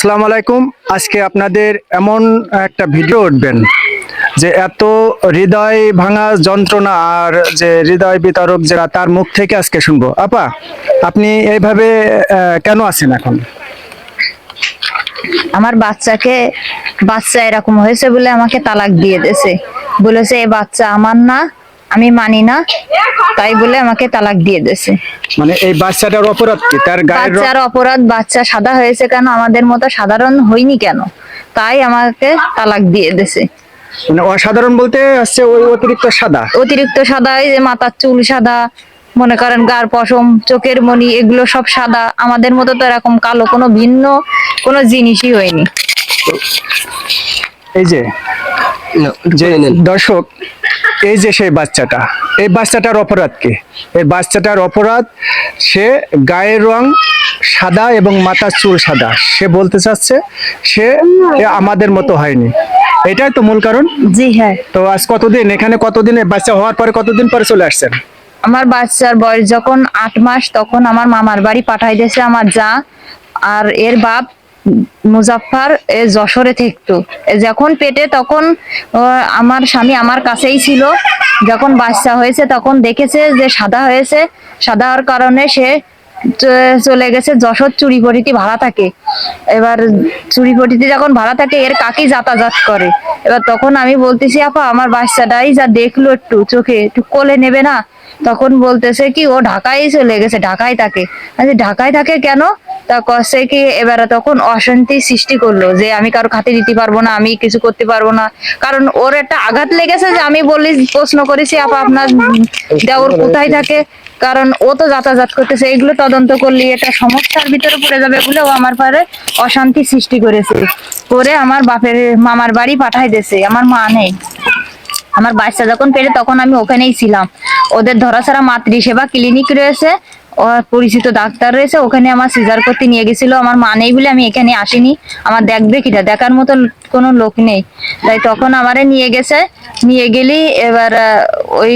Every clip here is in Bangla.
আসসালামু আলাইকুম। আজকে আপনাদের এমন একটা ভিডিও উঠবেন যে এত হৃদয় ভাঙা যন্ত্রণা আর যে হৃদয় বিতরক যারা, তার মুখ থেকে আজকে শুনব। আপা, আপনি এইভাবে কেন আছেন এখন? আমার বাচ্চাকে, বাচ্চা এরকম হয়েছে বলে আমাকে তালাক দিয়ে দিয়েছে। বলেছে, এ বাচ্চা আমার না আমি মানি না তাই বলে আমাকে তালাক দিয়ে দেছে মানে এই বাচ্চাটার অপরাধ কি? তার বাচ্চার অপরাধ বাচ্চা সাদা হয়েছে কেন? আমাদের মতো সাধারণ হয়নি কেন? তাই আমাকে তালাক দিয়ে দেছে মানে অসাধারণ বলতে হচ্ছে ওই অতিরিক্ত সাদা। অতিরিক্ত সাদা এই যে মাথার চুল সাদা মনে করেন গার পশম চোখের মনি এগুলো সব সাদা। আমাদের মতো তো এরকম কালো কোনো ভিন্ন কোনো জিনিসই হয়নি। এই যে যে দর্শক এই যে সেই বাচ্চাটা এই বাচ্চাটার অপরাধ কি? এই বাচ্চাটার অপরাধ সে গায়ের রং সাদা এবং মাথার চুল সাদা। সে বলতে চাচ্ছে সে আমাদের মতো হয়নি। এটাই তো মূল কারণ? জি হ্যাঁ। তো আজ কতদিন এখানে কতদিন বাচ্চা হওয়ার পরে কতদিন পরে চলে আসছেন? আমার বাচ্চার বয়স যখন আট মাস তখন আমার মামার বাড়ি পাঠাই দিয়েছে আমার যা আর এর বাপ মুজাফফর এ যশোরে থাকতো। যখন পেটে তখন আমার স্বামী আমার কাছেই ছিল। যখন বাচ্চা হয়েছে তখন দেখেছে যে সাদা হয়েছে। সাদা হওয়ার কারণে সে চলে গেছে, যশোর চুরিপটিতে ভাড়া থাকে। এবার চুরিপটিতে যখন ভাড়া থাকে, এর কাকি যাতায়াত করে। এবার তখন আমি বলতেছি, আপা, আমার বাচ্চাটাই যা দেখল একটু, চোখে একটু কোলে নেবে না? তখন বলতেছে কি, ও ঢাকায় চলে গেছে, ঢাকায় থাকে। ঢাকায় থাকে কেন? তা কসে কি, এবারে তখন অশান্তি সৃষ্টি করল, যে আমি কারও খাতে দিতে পারব না, আমি কিছু করতে পারব না। কারণ ওর একটা আঘাত লেগেছে যে আমি বলি, প্রশ্ন করেছি, আপা, আপনার দেওর কোথায় থাকে? কারণ ও তো যাতায়াত করতেছে, এগুলো তদন্ত করলে এটা সমস্যার ভিতরে পড়ে যাবে বলে ও আমার পারে অশান্তি সৃষ্টি করেছে। করে আমার বাপের মামার বাড়ি পাঠাই দিয়েছে, আমার মা নেই। আমার বাচ্চা যখন পেরে তখন আমি ওখানেই ছিলাম। ওদের ধরাছাড়া মাতৃসেবা ক্লিনিক রয়েছে, ও পরিচিত ডাক্তার রয়েছে, ওখানে আমার সিজার করতে নিয়ে গেছিল, আমার মা নেই বলে আমি এখানে আসিনি। আমার দেখবে কিটা, দেখার মতো কোনো লোক নেই। তাই তখন আমারে নিয়ে গেছে। নিয়ে গেলি এবার ওই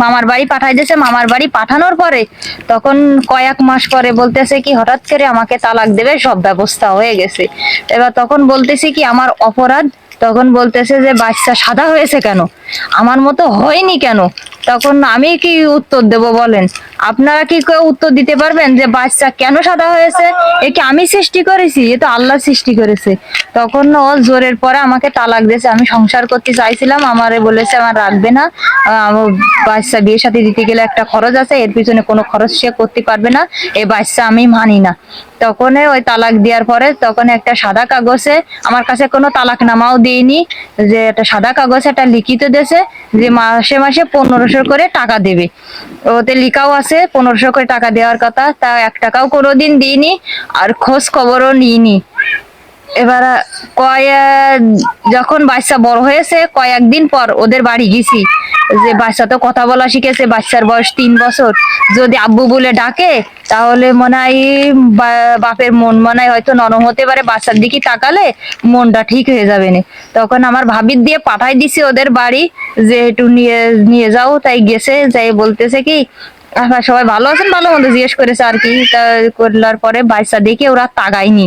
মামার বাড়ি পাঠাই দিয়েছে। মামার বাড়ি পাঠানোর পরে তখন কয়েক মাস পরে বলতেছে কি, হঠাৎ করে আমাকে তালাক দেবে, সব ব্যবস্থা হয়ে গেছে। এবার তখন বলতেছি কি, আমার অপরাধ। তখন বলতেছে যে, বাচ্চা সাদা হয়েছে কেন? আমার মতো হয়নি কেন? তখন আমি কি উত্তর দেব বলেন? আপনারা কি কেউ উত্তর দিতে পারবেন যে, বাচ্চা কেন সাদা হয়েছে? এ কি আমি সৃষ্টি করেছি? এ তো আল্লাহ সৃষ্টি করেছে। তখন ও জোরের পরে আমাকে তালাক দিয়েছে। আমি সংসার করতে চাইছিলাম, আমারে বলেছে আমার রাখবে না। আমার বাচ্চা বিয়ে সাথে দিতে গেলে একটা খরচ আছে, এর পিছনে কোনো খরচ সে করতে পারবে না এই বাচ্চা আমি মানি না। তখন ওই তালাক দেওয়ার পরে তখন একটা সাদা কাগজে আমার কাছে কোনো তালাকনামাও দিইনি যে একটা সাদা কাগজে একটা লিখিত দেছে যে মাসে মাসে পনেরোশো করে টাকা দেবে। ওতে লিখাও আছে, পনেরোশো করে টাকা দেওয়ার কথা, তা এক টাকাও কোনো দিন দিইনি আর খোঁজ খবরও নিইনি। এবার কয়েক যখন বাচ্চা বড় হয়েছে কয়েকদিন পর ওদের বাড়ি গেছি। যে বাচ্চা তো কথা বলা শিখেছে, বাচ্চার বয়স তিন বছর। যদি আব্বু বলে ডাকে, তাহলে মনে হয় বাপের মন মনে হয় হয়তো নরম হতে পারে, বাচ্চার দিকে তাকালে মনটা ঠিক হয়ে যাবে না। তখন আমার ভাবির দিয়ে পাঠাই দিছি ওদের বাড়ি, যে একটু নিয়ে নিয়ে যাও। তাই গেছে, যাই বলতেছে কি আপনার সবাই ভালো আছেন? ভালো মন্দ, জিজ্ঞেস করেছে আর কি। তা করলার পরে বাচ্চা দেখে ওরা তাগায়নি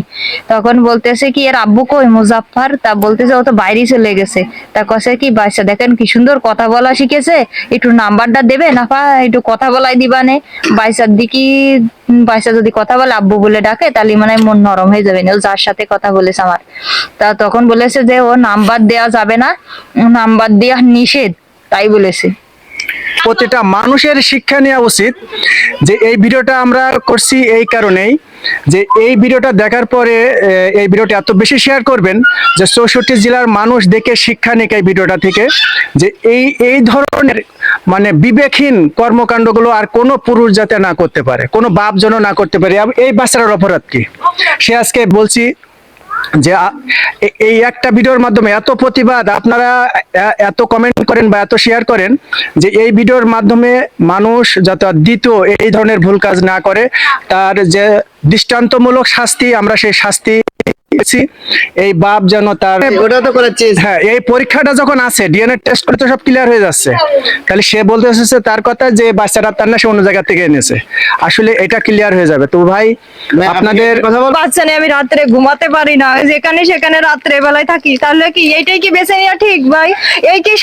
তখন বলতেছে কি, এর আব্বু কই? মুজাফফর? তা বলতেছে, ও তো বাইরে চলে গেছে। তা কসে কি বাচ্চা দেখেন কি সুন্দর কথা বলা শিখেছে। একটু নাম্বারটা দেবে? না পা একটু কথা বলাই দিবানে বাচ্চার দিকে বাচ্চা যদি কথা বলে, আব্বু বলে ডাকে, তাহলে মানে মন নরম হয়ে যাবে। না ও যার সাথে কথা বলেছে আমার। তা তখন বলেছে যে, ও নাম্বার দেওয়া যাবে না। নাম্বার দেওয়া নিষেধ। তাই বলেছে। প্রতিটা মানুষের শিক্ষা নেওয়া উচিত যে এই ভিডিওটা আমরা করছি এই কারণেই, যে এই ভিডিওটা দেখার পরে এই ভিডিওটা এত বেশি শেয়ার করবেন যে চৌষট্টি জেলার মানুষ দেখে শিক্ষা নিক এই ভিডিওটা থেকে, যে এই এই ধরনের মানে বিবেকহীন কর্মকাণ্ডগুলো আর কোনো পুরুষ যাতে না করতে পারে, কোনো বাপ যেন না করতে পারে। এই বাচ্চাটার অপরাধ কি? সে আজকে বলছি যে এই একটা ভিডিওর মাধ্যমে এত প্রতিবাদ, আপনারা এত কমেন্ট করেন বা এত শেয়ার করেন যে এই ভিডিওর মাধ্যমে মানুষ যাতে দ্বিতীয় এই ধরনের ভুল কাজ না করে, তার যে দৃষ্টান্তমূলক শাস্তি আমরা সেই শাস্তি পেয়েছি, এই বাপ যেন তার ওটা তো করার হ্যাঁ এই পরীক্ষাটা যখন আছে ডিএনএ টেস্ট করে তো সব ক্লিয়ার হয়ে যাচ্ছে। তাহলে সে বলতে এসেছে তার কথা যে বাচ্চাটা তার না সে অন্য জায়গা থেকে এনেছে। আসলে এটা ক্লিয়ার হয়ে যাবে। তো ভাই আপনাদের আপনাদের কথা বল বাচ্চা নিয়ে আমি রাত্রে ঘুমাতে পারি না। যেখানে সেখানে রাত্রে বেলায় থাকি তাহলে কি এইটাই কি বেছে নেওয়া ঠিক ভাই? এই কি